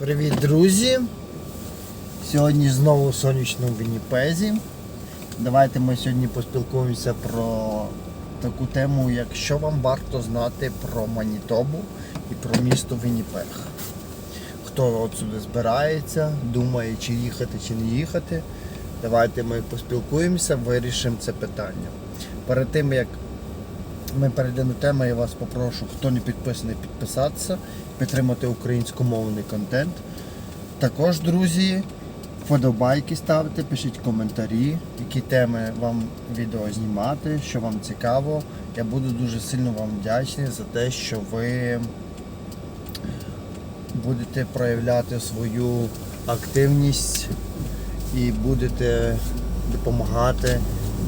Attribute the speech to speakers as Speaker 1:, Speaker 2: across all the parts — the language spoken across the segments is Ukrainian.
Speaker 1: Привіт, друзі! Сьогодні знову в сонячному Вінніпезі. Давайте ми сьогодні поспілкуємося про таку тему, як що вам варто знати про Манітобу і про місто Вінніпег. Хто от сюди збирається, думає, чи їхати, чи не їхати. Давайте ми поспілкуємося, вирішимо це питання. Перед тим як ми перейдемо до теми, я вас попрошу, хто не підписаний, підписатися, підтримати українськомовний контент. Також, друзі, вподобайки ставте, пишіть коментарі, які теми вам відео знімати, що вам цікаво. Я буду дуже сильно вам вдячний за те, що ви будете проявляти свою активність і будете допомагати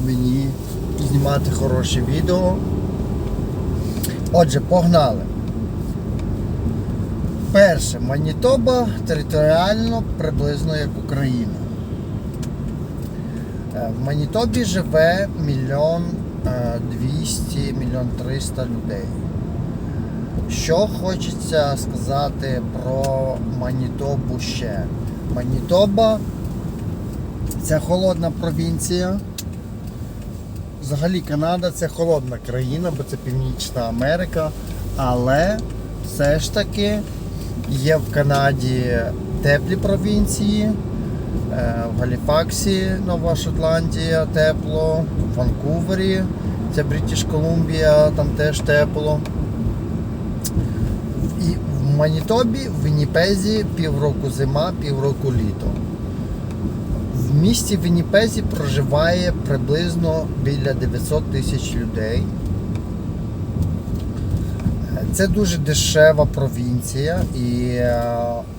Speaker 1: мені знімати хороші відео. Отже, погнали. Перше, Манітоба територіально приблизно як Україна. Е, В Манітобі живе мільйон е, двісті, мільйон триста людей. Що хочеться сказати про Манітобу ще? Манітоба це холодна провінція. Взагалі Канада це холодна країна, бо це Північна Америка. Але все ж таки є в Канаді теплі провінції. Е, В Галіфаксі, Нова Шотландія, тепло, в Ванкувері, це Бритіш Колумбія, там теж тепло. І в Манітобі, в Вінніпезі півроку зима, півроку літо. Місті Вінніпезі проживає приблизно біля 900 тисяч людей. Це дуже дешева провінція, і е,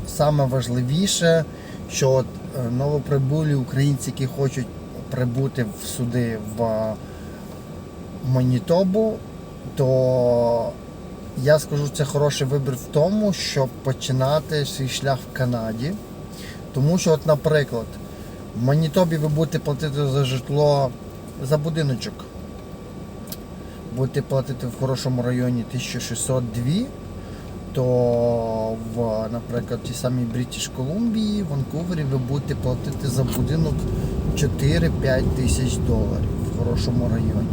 Speaker 1: саме важливіше, що от е, новоприбулі українці, які хочуть прибути в суди в е, Манітобу, то я скажу, це хороший вибір в тому, щоб починати свій шлях в Канаді. Тому що, от, наприклад, в Манітобі ви будете платити за житло за будиночок. Будете платити в хорошому районі 1602, то в, наприклад, в тій самій Бритіш Колумбії, в Ванкувері ви будете платити за будинок 4-5 тисяч доларів в хорошому районі.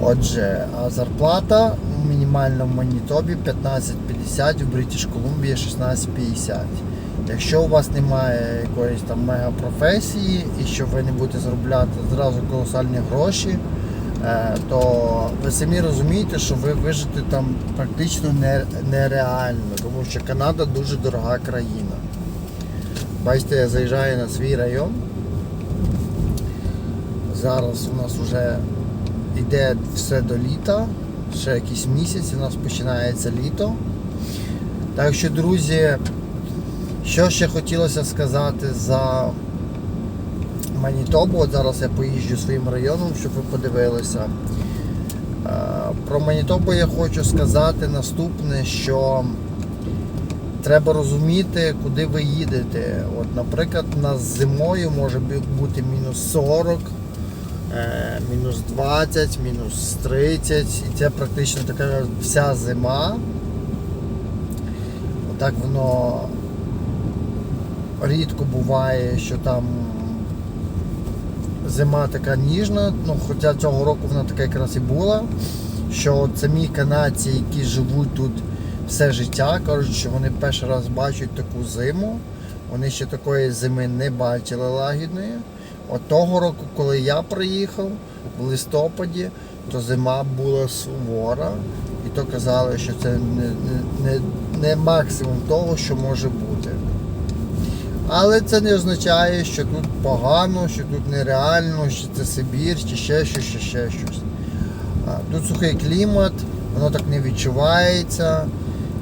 Speaker 1: Отже, а зарплата мінімальна в Манітобі 15,50, в Бритіш Колумбії 16,50. Якщо у вас немає якоїсь там мегапрофесії і що ви не будете заробляти зразу колосальні гроші, е, то ви самі розумієте, що ви вижити там практично нереально, тому що Канада дуже дорога країна. Бачите, я заїжджаю на свій район. Зараз у нас вже йде все до літа, ще якийсь місяць, у нас починається літо. Так що, друзі, що ще хотілося сказати за Манітобу. От зараз я поїжджу своїм районом, щоб ви подивилися. Е, Про Манітобу я хочу сказати наступне, що треба розуміти, куди ви їдете. От, наприклад, у нас зимою може бути мінус 40, е, мінус 20, мінус 30. І це практично така вся зима. Отак воно рідко буває, що там зима така ніжна, ну хоча цього року вона така якраз і була. Що самі канадці, які живуть тут все життя, кажуть, що вони перший раз бачать таку зиму. Вони ще такої зими не бачили лагідної. От того року, коли я приїхав в листопаді, то зима була сувора, і то казали, що це не, не, не максимум того, що може бути. Але це не означає, що тут погано, що тут нереально, що це Сибір, чи ще щось, чи ще щось. Тут сухий клімат, воно так не відчувається.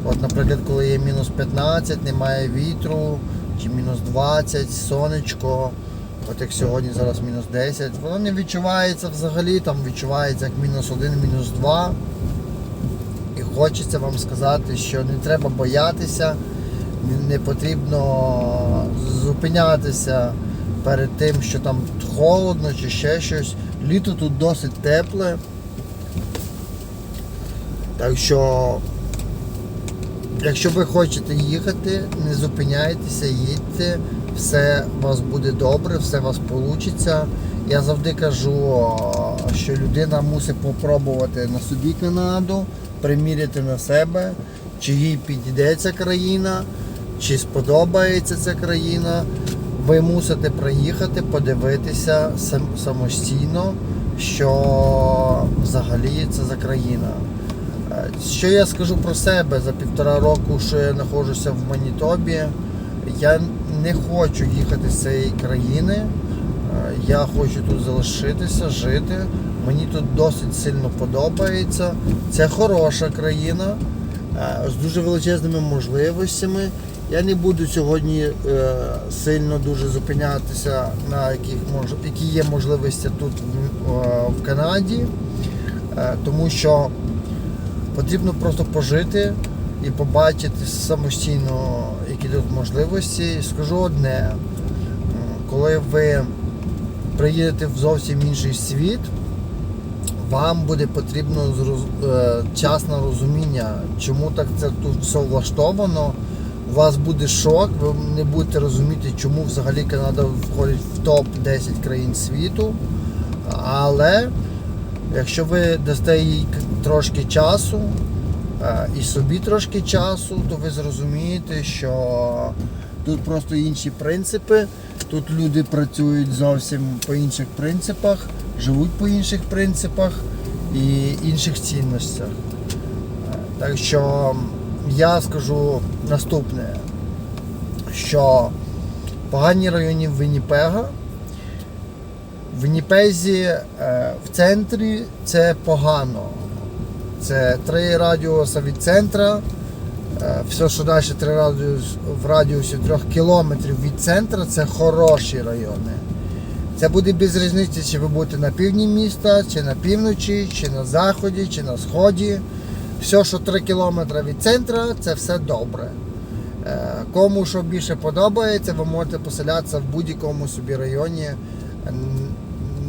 Speaker 1: От, наприклад, коли є мінус 15, немає вітру, чи мінус 20, сонечко, от як сьогодні зараз мінус 10, воно не відчувається взагалі, там відчувається як мінус 1, мінус 2. І хочеться вам сказати, що не треба боятися, не- потрібно зупинятися перед тим, що там холодно чи ще щось. Літо тут досить тепле. Так що якщо ви хочете їхати, не зупиняйтеся, їдьте, все у вас буде добре, все у вас вийде. Я завжди кажу, що людина мусить попробувати на собі Канаду, приміряти на себе, чи їй підійде ця країна, чи сподобається ця країна. Ви мусите приїхати, подивитися самостійно, що взагалі це за країна. Е, Що я скажу про себе за півтора року, що я знаходжуся в Манітобі. Я не хочу їхати з цієї країни. Е, Я хочу тут залишитися, жити. Мені тут досить сильно подобається. Це хороша країна з дуже величезними можливостями. Я не буду сьогодні е, сильно дуже зупинятися на яких які є можливості тут в, е, Канаді, е, тому що потрібно просто пожити і побачити самостійно, які тут можливості. Скажу одне, коли ви приїдете в зовсім інший світ, вам буде потрібно е, час на розуміння, чому так це тут все влаштовано. У вас буде шок, ви не будете розуміти, чому взагалі Канада входить в топ-10 країн світу. Але якщо ви дасте їй трошки часу е, і собі трошки часу, то ви зрозумієте, що тут просто інші принципи. Тут люди працюють зовсім по інших принципах, живуть по інших принципах і інших цінностях. Так що я скажу наступне, що погані районі Вінніпега. В Вінніпезі е, в центрі це погано. Це три радіуса від центра. Е, все, що далі три радіус, в радіусі трьох кілометрів від центра, це хороші райони. Це буде без різниці, чи ви будете на півдні міста, чи на півночі, чи на заході, чи на сході. Все, що 3 кілометри від центра, це все добре. Е, Кому що більше подобається, ви можете поселятися в будь-якому собі районі.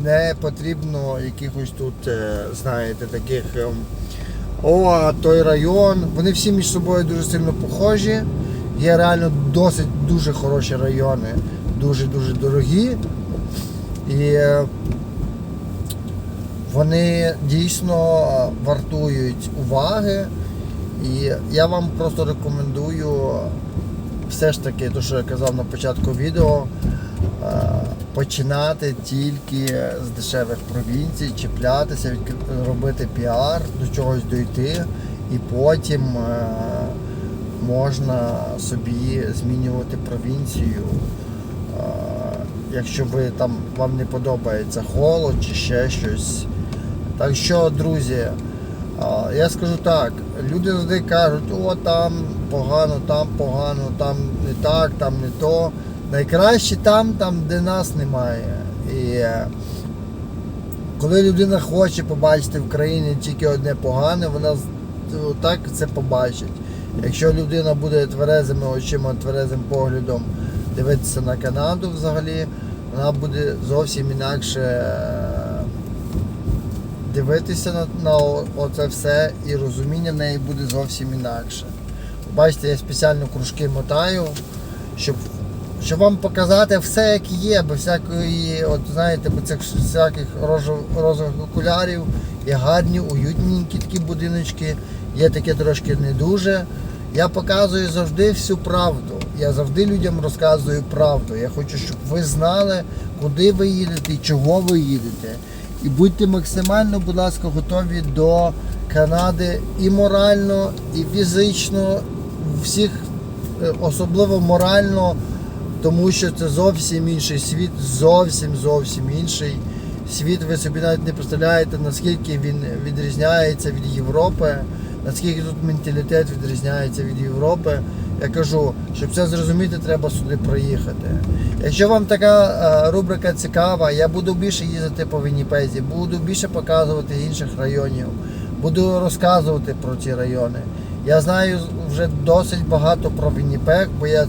Speaker 1: Не потрібно якихось тут, е, знаєте, таких. ем, О, той район. Вони всі між собою дуже сильно похожі. Є реально досить дуже хороші райони, дуже-дуже дорогі. І е, вони дійсно вартують уваги. І я вам просто рекомендую все ж таки, то, що я казав на початку відео, е, починати тільки з дешевих провінцій, чіплятися, робити піар, до чогось дойти, і потім е, можна собі змінювати провінцію. Якщо ви там вам не подобається холод чи ще щось. Так що, друзі, Я скажу так, люди завжди кажуть, о, там погано, там погано, там не так, там не то. Найкраще там, там, де нас немає. І е, коли людина хоче побачити в країні тільки одне погане, вона так це побачить. Якщо людина буде тверезими очима, тверезим поглядом дивитися на Канаду взагалі, вона буде зовсім інакше е, дивитися на, на оце все і розуміння неї буде зовсім інакше. Бачите, я спеціально кружки мотаю, щоб, щоб вам показати все, як є, без всякої, от знаєте, без цих всяких розових окулярів. Є гарні, уютненькі такі будиночки, є таке трошки не дуже. Я показую завжди всю правду. Я завжди людям розказую правду. Я хочу, щоб ви знали, куди ви їдете і чого ви їдете. І будьте максимально, будь ласка, готові до Канади і морально, і фізично, всіх, е, особливо морально, тому що це зовсім інший світ, зовсім зовсім інший світ. Ви собі навіть не представляєте, наскільки він відрізняється від Європи, наскільки тут менталітет відрізняється від Європи. Я кажу, щоб це зрозуміти, треба сюди приїхати. Якщо вам така е, рубрика цікава, я буду більше їздити по Вінніпезі, буду більше показувати інших районів, буду розказувати про ці райони. Я знаю вже досить багато про Вінніпег, бо я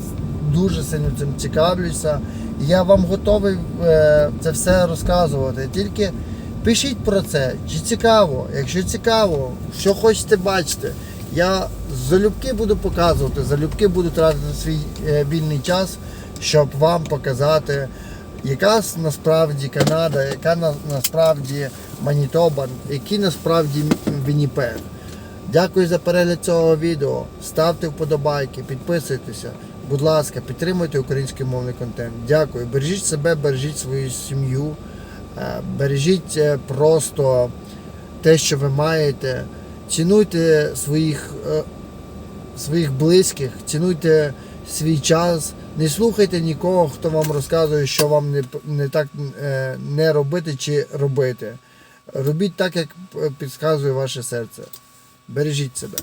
Speaker 1: дуже сильно цим цікавлюся. Я вам готовий е, це все розказувати. Тільки пишіть про це, чи цікаво. Якщо цікаво, що хочете бачити, Я залюбки буду показувати, залюбки буду тратити свій е, вільний час, щоб вам показати, яка насправді Канада, яка на, насправді Манітоба, який насправді Вінніпег. Дякую за перегляд цього відео. Ставте вподобайки, підписуйтеся. Будь ласка, підтримуйте український мовний контент. Дякую. Бережіть себе, бережіть свою сім'ю, бережіть е, просто те, що ви маєте. Цінуйте своїх, е, своїх близьких, цінуйте свій час. Не слухайте нікого, хто вам розказує, що вам не, не так е, не робити чи робити. Робіть так, як е, підказує ваше серце. Бережіть себе.